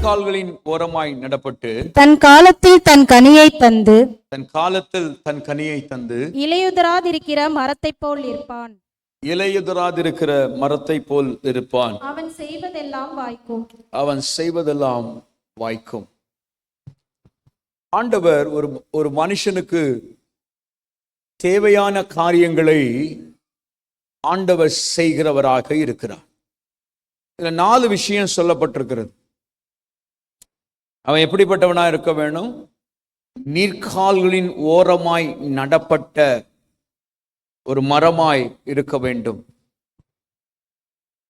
நீர்க்கால்களின் ஓரமாய் நடப்பட்டு தன் காலத்தில் தன் கனியை தந்து தன் காலத்தில் தன் கனியை தந்து இலையுதராதிருக்கிற மரத்தைப் போல் இருப்பான். இலையுதராதிருக்கிற மரத்தை போல் இருப்பான். அவன் செய்வதெல்லாம் வாய்க்கும். அவன் செய்வதெல்லாம் வாய்க்கும். ஆண்டவர் ஒரு ஒரு மனுஷனுக்கு தேவையான காரியங்களை ஆண்டவர் செய்கிறவராக இருக்கிறார். இதுல நாலு விஷயம் சொல்லப்பட்டிருக்கிறது. அவன் எப்படிப்பட்டவனா இருக்க வேணும் நீர்க்கால்களின் ஓரமாய் நடப்பட்ட ஒரு மரமாய் இருக்க வேண்டும்.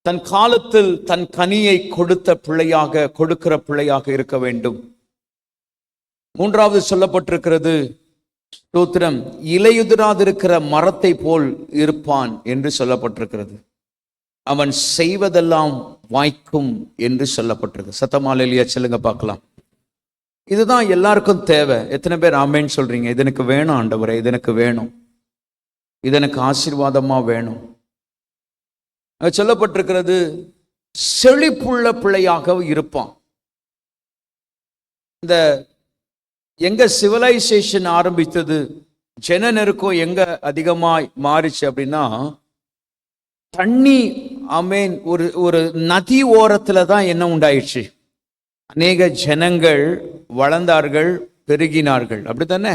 தன் காலத்தில் தன் கனியை கொடுத்த பிள்ளையாக கொடுக்கிற பிள்ளையாக இருக்க வேண்டும். மூன்றாவது சொல்லப்பட்டிருக்கிறது ஸ்தோத்திரம் இலையுதிராதிருக்கிற மரத்தை போல் இருப்பான் என்று சொல்லப்பட்டிருக்கிறது. அவன் செய்வதெல்லாம் வாய்க்கும் என்று சொல்லப்பட்டிருக்கு. சத்தமாலையிலேயே சொல்லுங்க பார்க்கலாம். இதுதான் எல்லாருக்கும் தேவை. எத்தனை பேர் ஆமேன்னு சொல்றீங்க? இது எனக்கு வேணும் ஆண்டவரே இது எனக்கு வேணும். இது எனக்கு ஆசீர்வாதமாக வேணும் சொல்லப்பட்டிருக்கிறது செழிப்புள்ள பிள்ளையாக இருப்பான். இந்த எங்க சிவிலைசேஷன் ஆரம்பித்தது ஜன நெருக்கம் எங்க அதிகமாய் மாறிச்சு அப்படின்னா தண்ணி அமேன் ஒரு ஒரு நதி ஓரத்துல தான் என்ன உண்டாயிடுச்சு? அநேக ஜனங்கள் வளர்ந்தார்கள் பெருகினார்கள். அப்படித்தானே?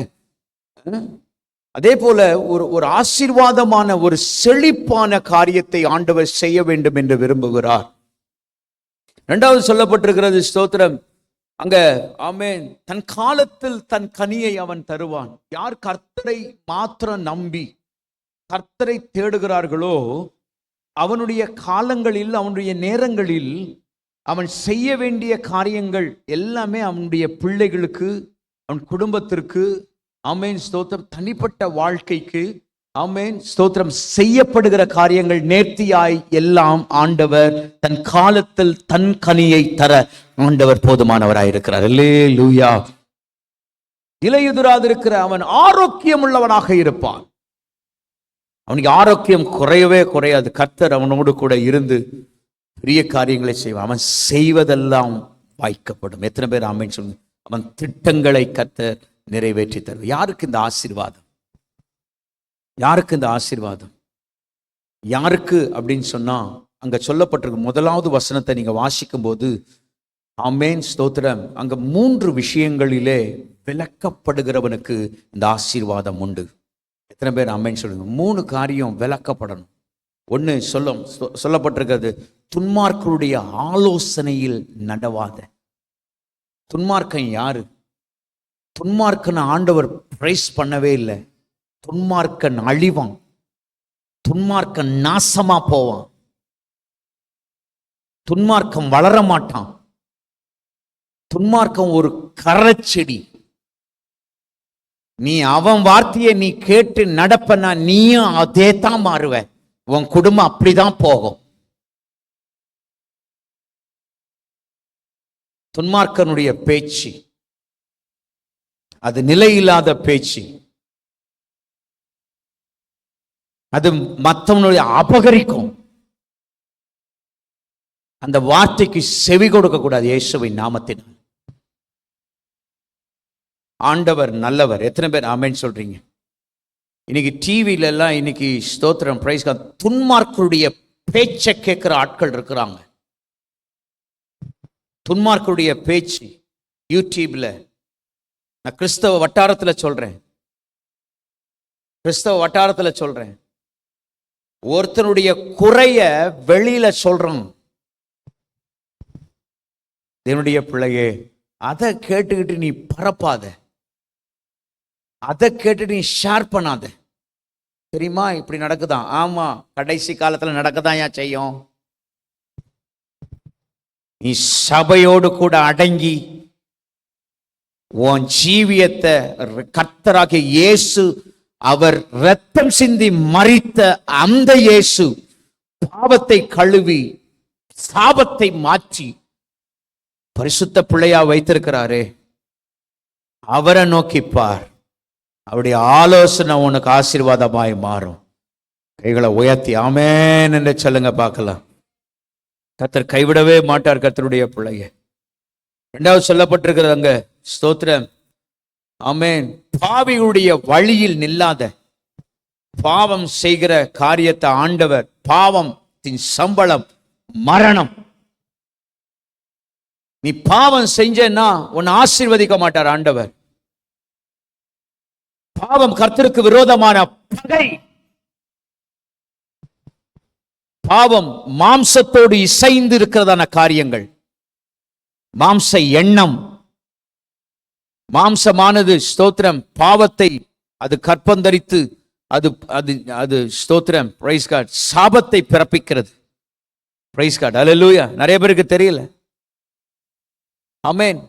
அதே போல ஒரு ஒரு ஆசீர்வாதமான ஒரு செழிப்பான காரியத்தை ஆண்டவர் செய்ய வேண்டும் என்று விரும்புகிறார். இரண்டாவது சொல்லப்பட்டிருக்கிறது ஸ்தோத்திரம். அங்க ஆமென். தன் காலத்தில் தன் கனியை அவன் தருவான். யார் கர்த்தரை மாத்திரம் நம்பி கர்த்தரை தேடுகிறார்களோ அவனுடைய காலங்களில் அவனுடைய நேரங்களில் அவன் செய்ய வேண்டிய காரியங்கள் எல்லாமே அவனுடைய பிள்ளைகளுக்கு அவன் குடும்பத்திற்கு அமேன் ஸ்தோத்திரம். தனிப்பட்ட வாழ்க்கைக்கு அமேன் ஸ்தோத்திரம் செய்யப்படுகிற காரியங்கள் நேர்த்தியாய் எல்லாம் ஆண்டவர் தன் காலத்தில் தன் கனியை தர ஆண்டவர் போதுமானவராயிருக்கிறார் இருக்கிறார். லூயா இலையுதிராதிருக்கிற அவன் ஆரோக்கியம் உள்ளவனாக இருப்பான். அவனுக்கு ஆரோக்கியம் குறையவே குறையாது. கர்த்தர் அவனோடு கூட இருந்து பெரிய காரியங்களை செய்வான். அவன் செய்வதெல்லாம் வாய்க்கப்படும். எத்தனை பேர் ஆமைன்னு சொல்லு அவன் திட்டங்களை கத்த நிறைவேற்றி தருவான் யாருக்கு இந்த ஆசீர்வாதம்? யாருக்கு இந்த ஆசீர்வாதம்? யாருக்கு அப்படின்னு சொன்னா அங்க சொல்லப்பட்டிருக்க முதலாவது வசனத்தை நீங்க வாசிக்கும் போது அமேன் ஸ்தோத்திரம். அங்க மூன்று விஷயங்களிலே விளக்கப்படுகிறவனுக்கு இந்த ஆசீர்வாதம் உண்டு. எத்தனை பேர் அமைன்னு சொல்லுங்க. மூணு காரியம் விளக்கப்படணும். ஒன்று சொல்லும் சொ- சொல்லப்பட்டிருக்கிறது. துன்மார்க்கருடைய ஆலோசனையில் நடவாத. துன்மார்க்கன் யாரு? துன்மார்க்கன் ஆண்டவர் பிரைஸ் பண்ணவே இல்லை. துன்மார்க்கன் அழிவான். துன்மார்க்கன் நாசமா போவான். துன்மார்க்கம் வளர மாட்டான். துன்மார்க்கம் ஒரு கரச்செடி. நீ அவன் வார்த்தையை நீ கேட்டு நடப்பனா நீயும் அதே தான் மாறுவ. உன் குடும்பம் அப்படிதான் போகும். துன்மார்க்கனுடைய பேச்சு. அது நிலையில்லாத பேச்சு. அது மற்றவனுடைய அபகரிக்கும். அந்த வார்த்தைக்கு செவி கொடுக்க கூடாது இயேசுவின் நாமத்தினால் ஆண்டவர் நல்லவர். எத்தனை பேர் ஆமேன்னு சொல்றீங்க? இன்னைக்கு டிவியில எல்லாம் இன்னைக்கு ஸ்தோத்திரம் பிரைஸ் துன்மார்க்கருடைய பேச்சை கேட்கிற ஆட்கள் இருக்கிறாங்க. துன்மார்க்கருடைய பேச்சு யூடியூப்ல. நான் கிறிஸ்தவ வட்டாரத்தில் சொல்றேன். கிறிஸ்தவ வட்டாரத்தில் சொல்றேன். ஒருத்தனுடைய குறைய வெளியில சொல்கிறோம் என்னுடைய பிள்ளையே அதை கேட்டுக்கிட்டு நீ பரப்பாத. அதை கேட்டு நீ ஷேர் பண்ணாத. தெரியுமா? இப்படி நடக்குதான். ஆமா கடைசி காலத்தில் நடக்கதான் ஏன் செய்யும்? நீ சபையோடு கூட அடங்கி உன் ஜீவியத்தை கர்த்தராகிய இயேசு அவர் ரத்தம் சிந்தி மறித்த அந்த இயேசு பாவத்தை கழுவி சாபத்தை மாற்றி பரிசுத்த பிள்ளையா வைத்திருக்கிறாரே. அவரை நோக்கிப்பார் அவருடைய ஆலோசனை உனக்கு ஆசீர்வாதமாய் மாறும். கைகளை உயர்த்தி ஆமேன் என்று சொல்லுங்க பார்க்கலாம். கத்தர் கைவிடவே மாட்டார் கத்தருடைய பிள்ளைய. இரண்டாவது சொல்லப்பட்டிருக்கிறது அங்க ஸ்தோத்திரம். ஆமென். பாவியுடைய வழியில் நில்லாத பாவம் செய்கிற காரியத்தை ஆண்டவர் பாவம் சம்பளம் மரணம். நீ பாவம் செஞ்சேன்னா உன்னை ஆசீர்வதிக்க மாட்டார் ஆண்டவர். பாவம் கர்த்தருக்கு விரோதமான பகை. பாவம் மாம்சத்தோடு இசைந்து இருக்கிறதான காரியங்கள். மாம்ச எண்ணம். மாம்சமானது ஸ்தோத்திரம். பாவத்தை அது கற்பந்தரித்து அது அது அது ஸ்தோத்திரம். பிரைஸ் கார்டு சாபத்தை பிறப்பிக்கிறது. பிரைஸ் கார்டு அல்லேலூயா நிறைய பேருக்கு தெரியல. அமேன்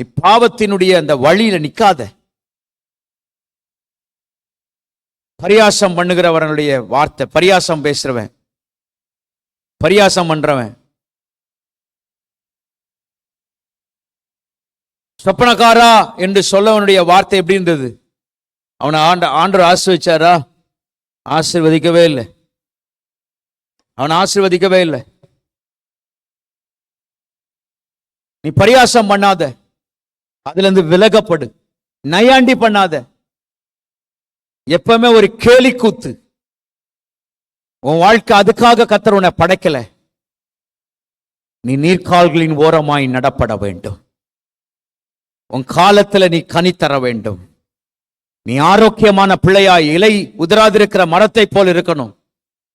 நீ பாவத்தினுடைய அந்த வழியில நிக்காத. பரியாசம் பண்ணுகிறவனுடைய வார்த்தை பரியாசம் பேசுறவன். பரியாசம் பண்ணுறவன் சொப்பனக்காரா என்று சொல்லவனுடைய வார்த்தை எப்படி இருந்தது? அவனை ஆண்ட ஆண்டவர் ஆசீர்வதிச்சாரா ஆசிர்வதிக்கவே இல்லை. அவனை ஆசிர்வதிக்கவே இல்லை. நீ பரியாசம் பண்ணாத. அதுலேருந்து விலகப்படு. நையாண்டி பண்ணாத. எப்பவுமே ஒரு கேலி கூத்து உன் வாழ்க்கை அதுக்காக கத்தர் உன்னை படைக்கல. நீ நீர்கால்களின் ஓரமாய் நடப்பட வேண்டும். உன் காலத்துல நீ கனி தர வேண்டும். நீ ஆரோக்கியமான பிள்ளையா இலை உதிராதிருக்கிற மரத்தை போல் இருக்கணும்.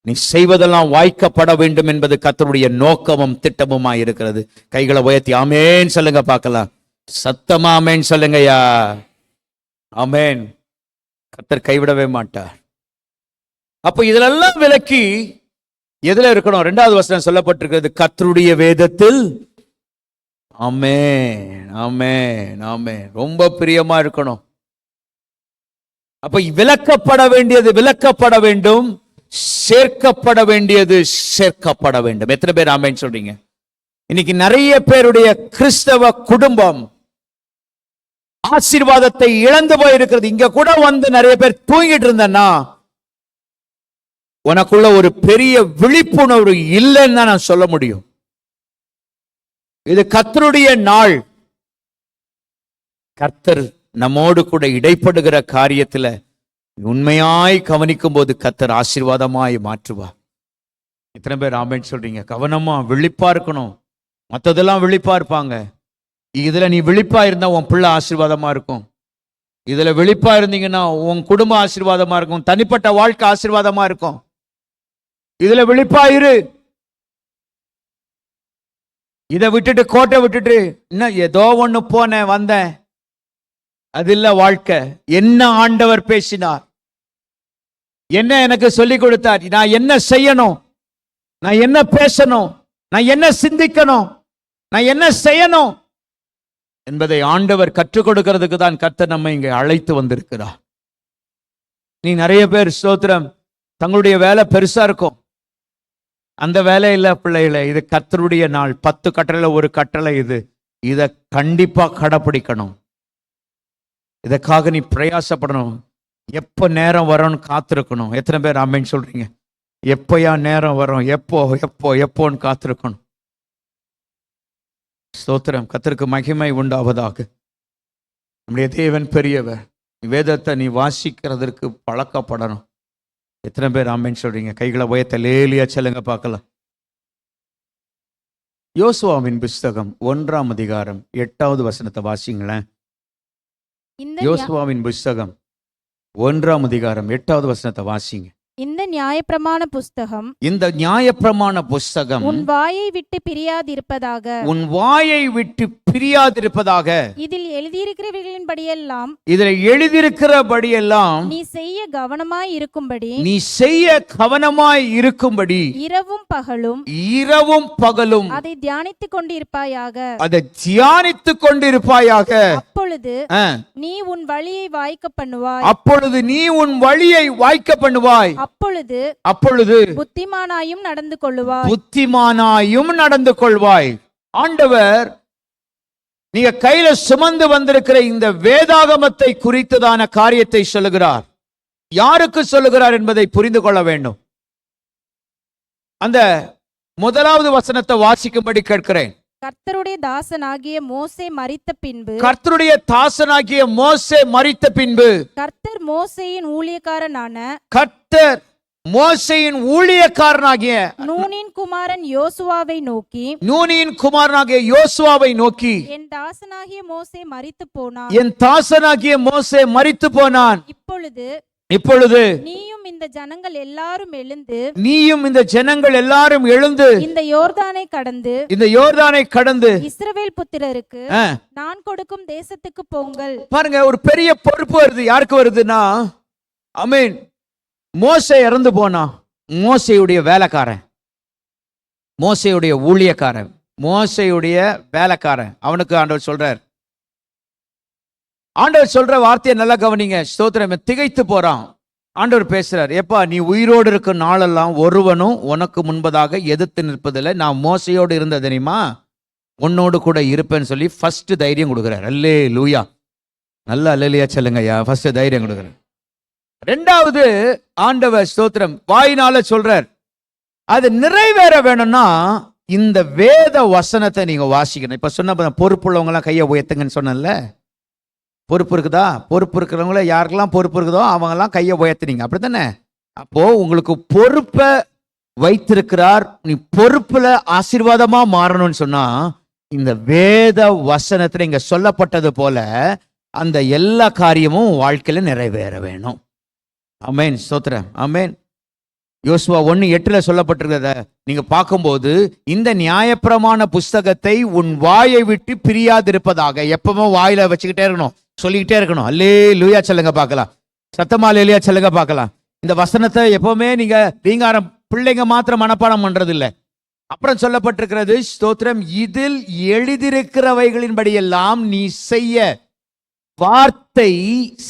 நீ செய்வதெல்லாம் வாய்க்கப்பட வேண்டும் என்பது கத்தருடைய நோக்கமும் திட்டமுமாய் இருக்கிறது. கைகளை உயர்த்தி ஆமேன் சொல்லுங்க பார்க்கலாம். சத்தமா ஆமேன் சொல்லுங்கய்யா. ஆமேன். கத்தர் கைவிடவே மாட்டார். அப்போ இதிலெல்லாம் விலக்கி எதுல இருக்கணும்? ரெண்டாவது வசனம் சொல்லப்பட்டிருக்கிறது கத்தருடைய வேதத்தில் ஆமே ஆமே ஆமே ரொம்ப பிரியமா இருக்கணும். அப்ப விளக்கப்பட வேண்டியது விளக்கப்பட வேண்டும் சேர்க்கப்பட வேண்டியது சேர்க்கப்பட வேண்டும். எத்தனை பேர் ஆமேன்னு சொல்றீங்க? இன்னைக்கு நிறைய பேருடைய கிறிஸ்தவ குடும்பம் ஆசீர்வாதத்தை இழந்து போயிருக்கிறது. இங்க கூட வந்து நிறைய பேர் தூங்கிட்டு இருந்தேன்னா உனக்குள்ள ஒரு பெரிய விழிப்புணர்வு இல்லைன்னு தான் நான் சொல்ல முடியும். இது கர்த்தருடைய நாள். கர்த்தர் நம்மோடு கூட இடைப்படுகிற காரியத்துல உண்மையாய் கவனிக்கும் போது கர்த்தர் ஆசீர்வாதமாய் மாற்றுவா. எத்தனை பேர் ஆமேன்னு சொல்றீங்க? கவனமா விழிப்பா இருக்கணும். மற்றதெல்லாம் விழிப்பா இருப்பாங்க. இதுல நீ விழிப்பா இருந்தா உன் பிள்ளை ஆசீர்வாதமா இருக்கும். இதுல விழிப்பா இருந்தீங்கன்னா உன் குடும்ப ஆசீர்வாதமா இருக்கும். தனிப்பட்ட வாழ்க்கை ஆசீர்வாதமா இருக்கும். இதுல விழிப்பாயிரு. இதை விட்டுட்டு கோட்டை விட்டுட்டு இன்னும் ஏதோ ஒண்ணு போனேன் வந்தேன். அது இல்ல வாழ்க்கை. என்ன ஆண்டவர் பேசினார்? என்ன எனக்கு சொல்லி கொடுத்தார்? நான் என்ன செய்யணும்? நான் என்ன பேசணும்? நான் என்ன சிந்திக்கணும்? நான் என்ன செய்யணும்? என்பதை ஆண்டவர் கற்றுக் கொடுக்கிறதுக்கு தான் கர்த்தர் நம்ம இங்கே அழைத்து வந்திருக்கிறார். நீ நிறைய பேர் ஸ்தோத்திரம். தங்களுடைய வேலை பெருசா இருக்கும். அந்த வேலை இல்லை பிள்ளைகளை இது கத்தருடைய நாள். பத்து கட்டளை ஒரு கட்டளை இது. இதை கண்டிப்பாக கடைப்பிடிக்கணும். இதற்காக நீ பிரயாசப்படணும். எப்போ நேரம் வரும்னு காத்திருக்கணும். எத்தனை பேர் ஆமேன்னு சொல்கிறீங்க எப்போயா நேரம் வரும்? எப்போ எப்போ எப்போன்னு காத்திருக்கணும். ஸ்தோத்திரம். கத்திற்கு மகிமை உண்டாவதாக. நம்முடைய தேவன் பெரியவர். வேதத்தை நீ வாசிக்கிறதற்கு பழக்கப்படணும். எத்தனை பேர் ஆமேன்னு சொல்றீங்க? கைகளை உயர்த்த லேலியா சொல்லுங்க பார்க்கலாம். யோசுவாவின் புஸ்தகம் ஒன்றாம் அதிகாரம் எட்டாவது வசனத்தை வாசிங்களேன். யோசுவாவின் புஸ்தகம் ஒன்றாம் அதிகாரம் எட்டாவது வசனத்தை வாசிங்க. இந்த நியாயப்பிரமாண புஸ்தகம் இந்த நியாயப்பிரமாண புஸ்தகம் உன் வாயை விட்டு பிரியாதிருப்பதாக. உன் வாயை விட்டு பிரியாதிருப்பதாக. இதில் எழுதியிருக்கிறவர்களின்படியெல்லாம் இதில் எழுதியிருக்கிறபடியெல்லாம் நீ செய்ய கவனமாய் இருக்கும்படி நீ செய்ய கவனமாய் இருக்கும்படி இரவும் பகலும் இரவும் பகலும் அதை தியானித்துக் கொண்டிருப்பாயாக. அதை தியானித்துக் கொண்டிருப்பாயாக. அப்பொழுது நீ உன் வழியை வாய்க்க பண்ணுவாய். அப்பொழுது நீ உன் வழியை வாய்க்க பண்ணுவாய். அப்பொழுது அப்பொழுது புத்திமானாயும் நடந்து கொள்ளுவாய். புத்திமானாயும் நடந்து கொள்வாய். ஆண்டவர் நீங்க கையில சுமந்து வந்திருக்கிற இந்த வேதாகமத்தை குறித்ததான காரியத்தை சொல்லுகிறார். யாருக்கு சொல்லுகிறார் என்பதை புரிந்து கொள்ள வேண்டும். அந்த முதலாவது வசனத்தை வாசிக்கும்படி கேட்கிறேன். கர்த்தருடைய தாசனாகிய மோசே மரித்த பின்பு கர்த்தருடைய தாசனாகிய மோசே மரித்த பின்பு கர்த்தர் மோசேயின் ஊழியக்காரனான கர்த்தர் மோசையின் ஊழியக்காரனாகிய நூனின் குமாரன் யோசுவாவை நோக்கி நூனியின் குமாரனாகிய யோசுவாவை நோக்கி என் தாசனாகிய மோசே மரித்து போனான். என் தாசனாகிய மோசே மரித்து போனான். இப்பொழுது இப்பொழுது நீயும் இந்த ஜனங்கள் எல்லாரும் எழுந்து நீயும் இந்த ஜனங்கள் எல்லாரும் எழுந்து இந்த யோர்தானை கடந்து இந்த யோர்தானை கடந்து இஸ்ரவேல் புத்திரருக்கு நான் கொடுக்கும் தேசத்துக்கு போங்கள். பாருங்க ஒரு பெரிய பொறுப்பு வருது. யாருக்கு வருதுன்னா அமீன் மோசே இறந்து போனான் மோசையுடைய வேலைக்காரன். மோசையுடைய ஊழியக்காரன். மோசையுடைய வேலைக்காரன். அவனுக்கு ஆண்டவர் சொல்றார் ஆண்டவர் சொல்ற வார்த்தையை நல்லா கவனிங்க. ஸ்தோத்திரம். திகைத்து போறான். ஆண்டவர் பேசுறார் எப்பா நீ உயிரோடு இருக்கும் நாளெல்லாம் ஒருவனும் உனக்கு முன்பதாக எதிர்த்து நிற்பதில்லை. நான் மோசையோடு இருந்த தெரியுமா? உன்னோடு கூட இருப்பேன்னு சொல்லி ஃபர்ஸ்ட் தைரியம் கொடுக்குறார். அல்லே லூயா நல்லா அல்லலியா சொல்லுங்க ஐயா ஃபர்ஸ்ட் தைரியம் கொடுக்குறார். ரெண்டாவது ஆண்டவர் ஸ்தோத்திரம். வாயினால சொல்றார் அது நிறைவேற வேணும்னா இந்த வேத வசனத்தை நீங்க வாசிக்கணும். இப்ப சொன்ன பாருங்க, பொறுப்புள்ளவங்க எல்லாம் கையை உயர்த்துங்கன்னு சொன்னேன்ல. பொறுப்பு இருக்குதா? பொறுப்பு இருக்கிறவங்கள யாருக்கெல்லாம் பொறுப்பு இருக்குதோ அவங்கெல்லாம் கையை உயர்த்துனீங்க. அப்படித்தானே? அப்போ உங்களுக்கு பொறுப்பை வைத்திருக்கிறார். நீ பொறுப்புல ஆசீர்வாதமா மாறணும்னு சொன்னா இந்த வேத வசனத்துல இங்க சொல்லப்பட்டது போல அந்த எல்லா காரியமும் வாழ்க்கையில் வாழ்க்கையில நிறைவேற வேணும். அமேன் ஸ்தோத்திரம். அமேன் யோசுவா ஒன்று எட்டுல சொல்லப்பட்டிருக்கிறத நீங்க பார்க்கும்போது இந்த நியாயப்பிரமான புஸ்தகத்தை உன் வாயை விட்டு பிரியாதிருப்பதாக எப்பவும் வாயில வச்சுக்கிட்டே இருக்கணும். சொல்லிக்கிட்டே இருக்கணும். அல்லே லூயா சொல்லுங்க பார்க்கலாம். சத்தமா லேலியா சொல்லுங்க பார்க்கலாம். இந்த வசனத்தை எப்பவுமே நீங்க ரீங்காரம் பிள்ளைங்க மாத்திரம் மனப்பாடம் பண்றது இல்ல அப்புறம் சொல்லப்பட்டிருக்கிறது ஸ்தோத்திரம் இதில் எழுதியிருக்கிறவைகளின்படி எல்லாம் நீ செய்ய வார்த்தை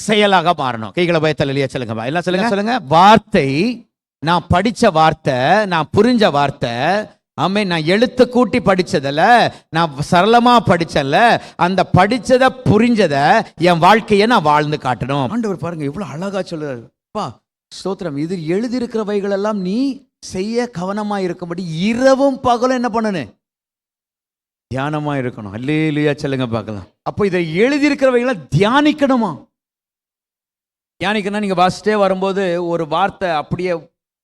செயலாக மாறணும். கைகளை பயத்தல் இல்லையா சொல்லுங்க எல்லாம் சொல்லுங்க? சொல்லுங்க. வார்த்தை நான் படிச்ச வார்த்தை நான் புரிஞ்ச வார்த்தை ஆமே நான் எழுத்து கூட்டி படித்ததில் நான் சரளமாக படித்தல அந்த படித்ததை புரிஞ்சதை என் வாழ்க்கையை நான் வாழ்ந்து காட்டணும். ஆண்டவர் பாருங்க இவ்வளோ அழகாக சொல்றாரு. அப்பா ஸ்தோத்திரம். இது எழுதியிருக்கிறவைகளெல்லாம் நீ செய்ய கவனமாக இருக்கும்படி இரவும் பகலும் என்ன பண்ணனு? தியானமாக இருக்கணும். அல்லேலுயா சொல்லுங்க பார்க்கலாம். அப்போ இதை எழுதியிருக்கிறவைகளை தியானிக்கணுமா? தியானிக்கணும் நீங்கள் வாசிட்டே வரும்போது ஒரு வார்த்தை அப்படியே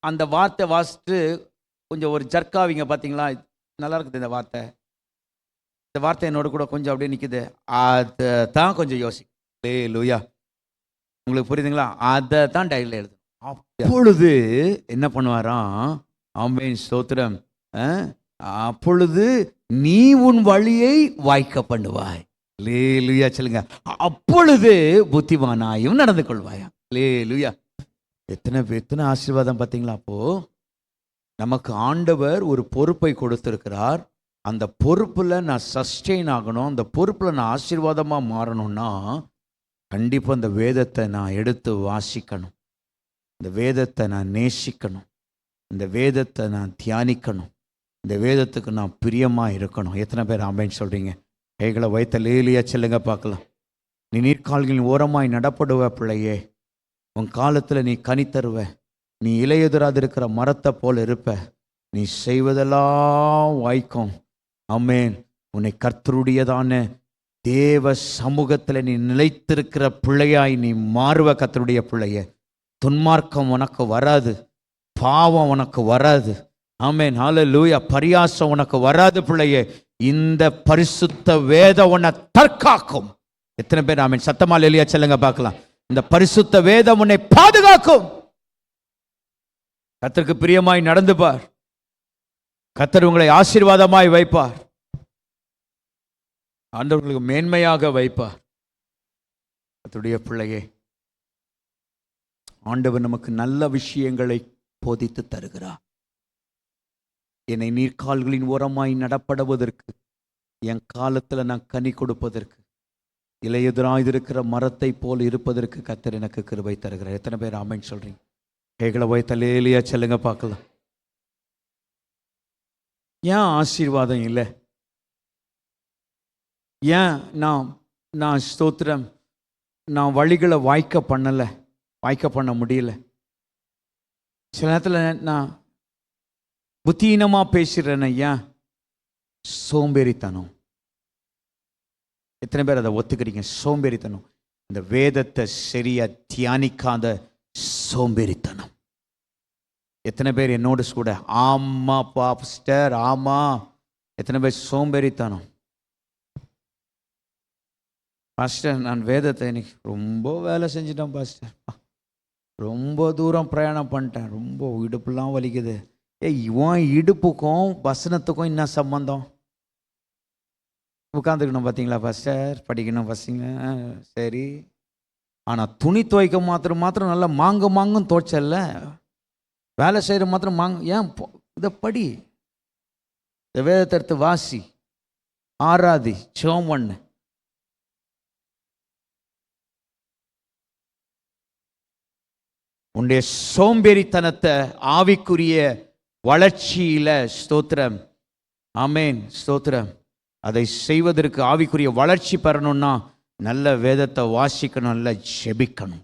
அந்த வார்த்தை வாசிட்டு கொஞ்சம் ஒரு ஜர்க்காவிங்க பார்த்தீங்களா நல்லா இருக்குது இந்த வார்த்தை. இந்த வார்த்தை என்னோட கூட கொஞ்சம் அப்படியே நிற்குது அதை தான் கொஞ்சம் யோசி லே லூயா உங்களுக்கு புரியுதுங்களா? அதை தான் டைரியில் எழுது அப்பொழுது என்ன பண்ணுவாராம்? ஆம்பேன் ஸ்தோத்திரம். அப்பொழுது நீ உன் வழியை வாய்க்க பண்ணுவாய். லே லுயா சொல்லுங்க. அப்பொழுது புத்திமானாயும் நடந்து கொள்வாயா லே லுயா எத்தனை எத்தனை ஆசீர்வாதம் பார்த்தீங்களா அப்போ? நமக்கு ஆண்டவர் ஒரு பொறுப்பை கொடுத்துருக்கிறார். அந்த பொறுப்பில் நான் சஸ்டெயின் ஆகணும். அந்த பொறுப்பில் நான் ஆசீர்வாதமாக மாறணும்னா கண்டிப்பாக அந்த வேதத்தை நான் எடுத்து வாசிக்கணும். இந்த வேதத்தை நான் நேசிக்கணும். இந்த வேதத்தை நான் தியானிக்கணும். இந்த வேதத்துக்கு நான் பிரியமாக இருக்கணும். எத்தனை பேர் ஆம்பேன்னு சொல்கிறீங்க கைகளை வைத்த லேலியாக செல்லுங்க பார்க்கலாம். நீ நீர்கால்களின் ஓரமாய் நடப்படுவ பிள்ளையே. உன் காலத்தில் நீ கனி தருவ நீ இலையுதிராது இருக்கிற மரத்தை போல் இருப்ப. நீ செய்வதெல்லாம் வாய்க்கும். அம்மேன் உன்னை கர்த்தருடையதான தேவ சமூகத்தில் நீ நிலைத்திருக்கிற பிள்ளையாய் நீ மாறுவ கத்தருடைய பிள்ளைய. துன்மார்க்கம் உனக்கு வராது. பாவம் உனக்கு வராது. ஆமேன். ஹால லூயா பரியாசம் உனக்கு வராது பிள்ளையே. இந்த பரிசுத்த வேத உன்னை தற்காக்கும். எத்தனை பேர் ஆமேன். சத்தமா எளியா செல்லுங்க பார்க்கலாம். இந்த பரிசுத்த வேதம் உன்னை பாதுகாக்கும். கத்தருக்கு பிரியமாய் நடந்து பார் உங்களை ஆசீர்வாதமாய் வைப்பார். ஆண்டவர்களுக்கு மேன்மையாக வைப்பார். அத்துடைய பிள்ளையே ஆண்டவர் நமக்கு நல்ல விஷயங்களை போதித்து தருகிறார். என்னை நீர்க்கால்களின் ஓரமாய் நடப்படுவதற்கு என் காலத்தில் நான் கனி கொடுப்பதற்கு இலையுதிராயிருக்கிற மரத்தை போல் இருப்பதற்கு கத்தர் எனக்கு கிருபை தருகிறார். எத்தனை பேர் ஆமைன்னு சொல்றீங்க? கைகளை போய் தலையிலேயே செல்லுங்க பார்க்கலாம். ஏன் ஆசீர்வாதம் இல்லை? ஏன் நான் நான் ஸ்தோத்திரம் நான் வழிகளை வாய்க்க பண்ணலை வாய்க்க பண்ண முடியல? சில நேரத்தில் நான் புத்தீனமாக பேசுகிறேன் ஐயா சோம்பேறித்தனம். எத்தனை பேர் அதை ஒத்துக்கிறீங்க? சோம்பேறித்தனம். இந்த வேதத்தை சரியாக தியானிக்காத சோம்பேறித்தனம். எத்தனை பேர் என்னோடு கூட ஆமா பாப்ஸ்டர் ஆமா. எத்தனை பேர் சோம்பேறித்தனம். பாஸ்டர் நான் வேதத்தை இன்னைக்கு ரொம்ப வேலை செஞ்சிட்டேன் பாஸ்டர். ரொம்ப தூரம் பிரயாணம் பண்ணிட்டேன். ரொம்ப இடுப்புலாம் வலிக்குது. ஏ இவன் இடுப்புக்கும் வசனத்துக்கும் என்ன சம்பந்தம்? உட்காந்துக்கணும் பார்த்தீங்களா பாஸ்டர்? படிக்கணும் பசங்க. சரி. ஆனால் துணி துவைக்க மாத்திரம் மாத்திரம் நல்லா மாங்க மாங்கும் துவைச்சல்ல? வேலை செய்கிற மாத்திரம் மாங்க ஏன் இதை படி. இந்த வேதத்தை எடுத்து வாசி. ஆராதி சிவம் பண்ணு உன்னுடைய சோம்பேறித்தனத்தை ஆவிக்குரிய வளர்ச்சியில் ஸ்தோத்திரம். ஆமேன் ஸ்தோத்திரம். அதை செய்வதற்கு ஆவிக்குரிய வளர்ச்சி பெறணும்னா நல்ல வேதத்தை வாசிக்கணும் நல்ல ஜெபிக்கணும்.